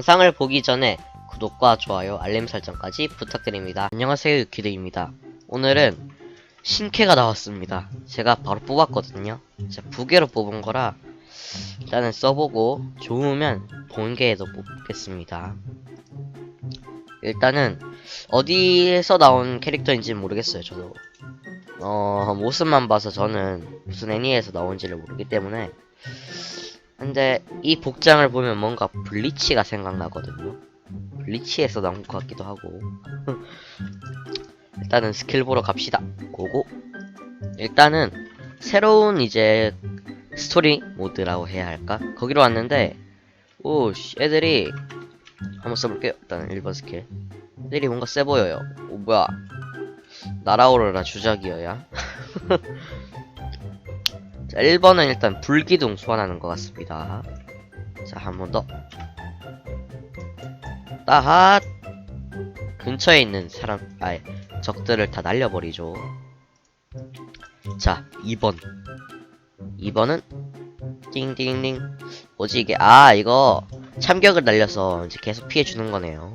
영상을 보기 전에 구독과 좋아요, 알림 설정까지 부탁드립니다. 안녕하세요, 유키드입니다. 오늘은 신캐가 나왔습니다. 제가 바로 뽑았거든요. 제가 부계로 뽑은 거라 일단은 써보고 좋으면 본계에도 뽑겠습니다. 일단은 어디에서 나온 캐릭터인지 모르겠어요. 저도 어 모습만 봐서 저는 무슨 애니에서 나온지를 모르기 때문에 근데 이 복장을 보면 뭔가 블리치가 생각나거든요. 블리치에서 나온 것 같기도 하고. 일단은 스킬 보러 갑시다. 고고. 일단은 새로운 이제 스토리 모드라고 해야 할까? 거기로 왔는데 오, 씨, 애들이 한번 써볼게요. 일단 1번 스킬. 애들이 뭔가 세 보여요. 오, 뭐야. 날아오르라 주작이어야. 자, 1번은 일단 불기둥 소환하는 것 같습니다. 자, 한 번 더. 따핫! 근처에 있는 사람, 아예, 적들을 다 날려버리죠. 자, 2번. 2번은, 띵띵띵. 뭐지, 이게, 아, 이거, 참격을 날려서 이제 계속 피해주는 거네요.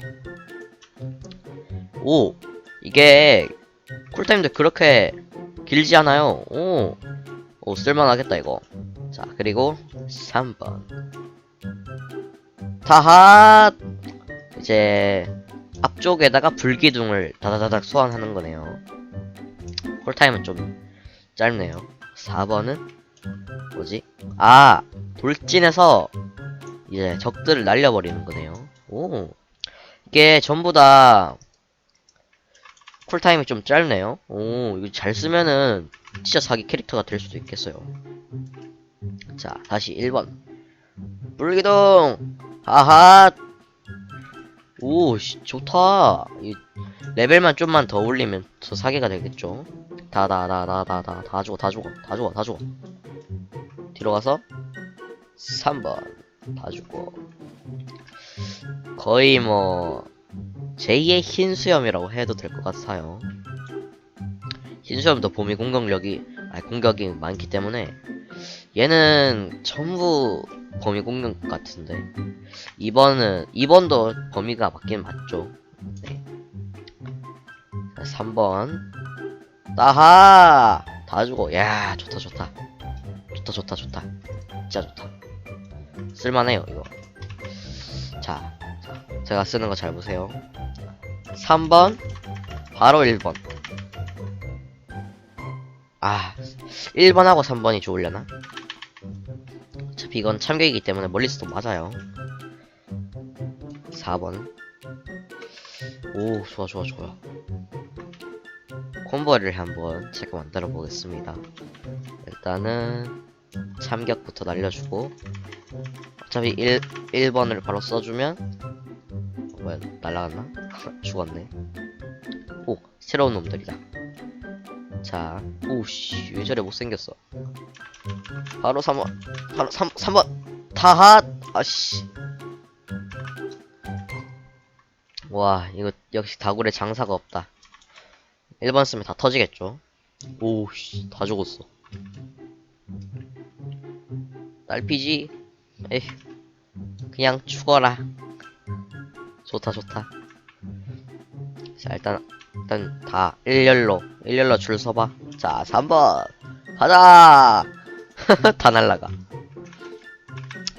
오! 이게, 쿨타임도 그렇게 길지 않아요. 오! 오, 쓸만하겠다, 이거. 자, 그리고 3번. 타핫! 이제, 앞쪽에다가 불기둥을 다다다닥 소환하는 거네요. 콜타임은 좀 짧네요. 4번은, 뭐지? 아! 돌진해서, 이제 적들을 날려버리는 거네요. 오! 이게 전부 다, 쿨타임이 좀 짧네요. 오, 이거 잘 쓰면은, 진짜 사기 캐릭터가 될 수도 있겠어요. 자, 다시 1번. 불기둥! 하하! 오, 씨, 좋다. 이 레벨만 좀만 더 올리면 더 사기가 되겠죠. 다, 다, 다, 다, 다, 다, 다 죽어, 다 죽어, 다 죽어, 다 죽어. 뒤로 가서 3번. 다 죽어. 거의 뭐, 제2의 흰 수염이라고 해도 될 것 같아요. 흰수염도 봄이 공격력이 아니 공격이 많기 때문에 얘는 전부 범위 공격 같은데 2번은 2번도 범위가 맞긴 맞죠. 네. 3번. 따하! 다 주고. 야 좋다 좋다. 좋다 좋다 좋다. 진짜 좋다. 쓸만해요 이거. 자, 자 제가 쓰는 거 잘 보세요. 3번. 바로 1번 아 1번하고 3번이 좋으려나? 어차피 이건 참격이기 때문에 멀리서도 맞아요. 4번. 오 좋아 좋아 좋아. 콤보를 한번 제가 만들어 보겠습니다. 일단은 참격부터 날려주고 어차피 1, 1번을 바로 써주면 어, 뭐야 날라갔나? 죽었네. 오 새로운 놈들이다 자, 오씨, 왜 저래 못생겼어? 바로 3번, 바로 3, 3번, 타핫! 아씨. 와, 이거 역시 다굴에 장사가 없다. 1번 쓰면 다 터지겠죠? 오씨, 다 죽었어. 딸피지? 에휴, 그냥 죽어라. 좋다, 좋다. 자, 일단 일단 다 일렬로 일렬로 줄 서봐. 자 3번. 가자! 다 날라가.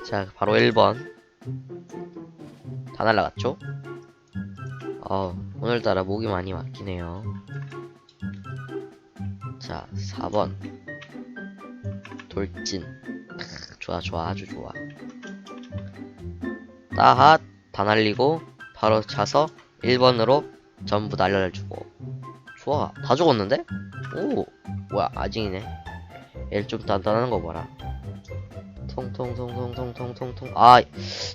자 바로 1번. 다 날라갔죠? 어 오늘따라 목이 많이 막히네요. 자 4번. 돌진. 크, 좋아 좋아 아주 좋아. 따핫. 다 날리고 바로 차서 1번으로 전부 날려주고. 좋아. 다 죽었는데? 오 뭐야 아직이네. 얘를 좀 단단한 거 봐라. 통통통통통통통통 아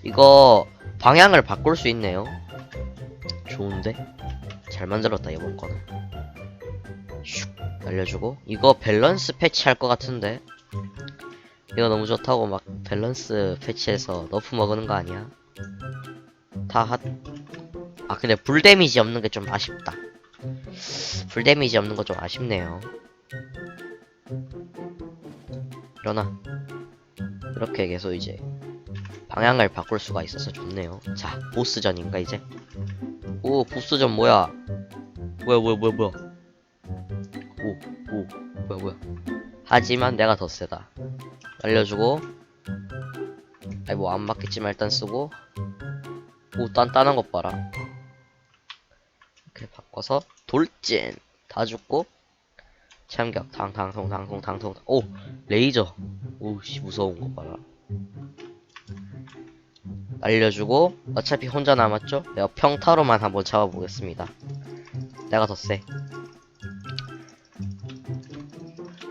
이거 방향을 바꿀 수 있네요. 좋은데? 잘 만들었다 이번 거는. 슉 날려주고. 이거 밸런스 패치할 것 같은데? 이거 너무 좋다고 막 밸런스 패치해서 너프 먹는 거 아니야? 다 핫, 아 근데 불 데미지 없는 게 좀 아쉽다 불 데미지 없는 거 좀 아쉽네요 일어나 이렇게 계속 이제 방향을 바꿀 수가 있어서 좋네요. 자, 보스전인가 이제? 오, 보스전 뭐야? 뭐야, 뭐야, 뭐야, 뭐야? 오, 오, 뭐야, 뭐야? 하지만 내가 더 세다. 알려주고, 아이 뭐 안 맞겠지만 일단 쓰고, 오, 단단한 것 봐라. 바꿔서 돌진. 다 죽고, 참격. 탕통 오 레이저. 오씨 무서운 거 봐라. 알려주고 어차피 혼자 남았죠? 내가 평타로만 한번 잡아보겠습니다. 내가 더 세.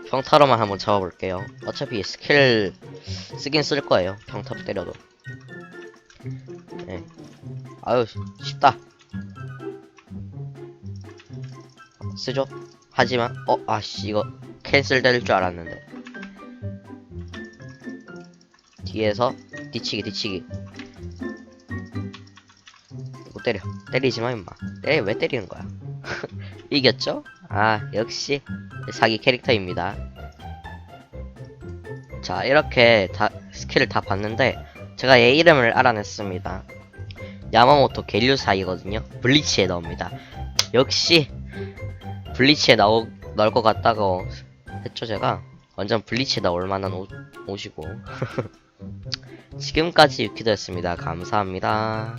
평타로만 한번 잡아볼게요. 어차피 스킬 쓰긴 쓸 거예요. 평타로 때려도. 예. 아유 쉽다 쓰죠? 하지만 어 아씨 이거 캔슬 될 줄 알았는데. 뒤에서 뒤치기 뒤치기. 못 때려. 때리지마 임마. 때려 왜 때리는 거야? 이겼죠? 아 역시 사기 캐릭터입니다. 자 이렇게 다 스킬을 다 봤는데 제가 얘 이름을 알아냈습니다. 야마모토 겔류사이거든요. 블리치에 나옵니다. 역시 블리치에 나오, 나올 것 같다고 했죠 제가. 완전 블리치에 나올 만한 옷, 옷이고. 지금까지 유키드였습니다. 감사합니다.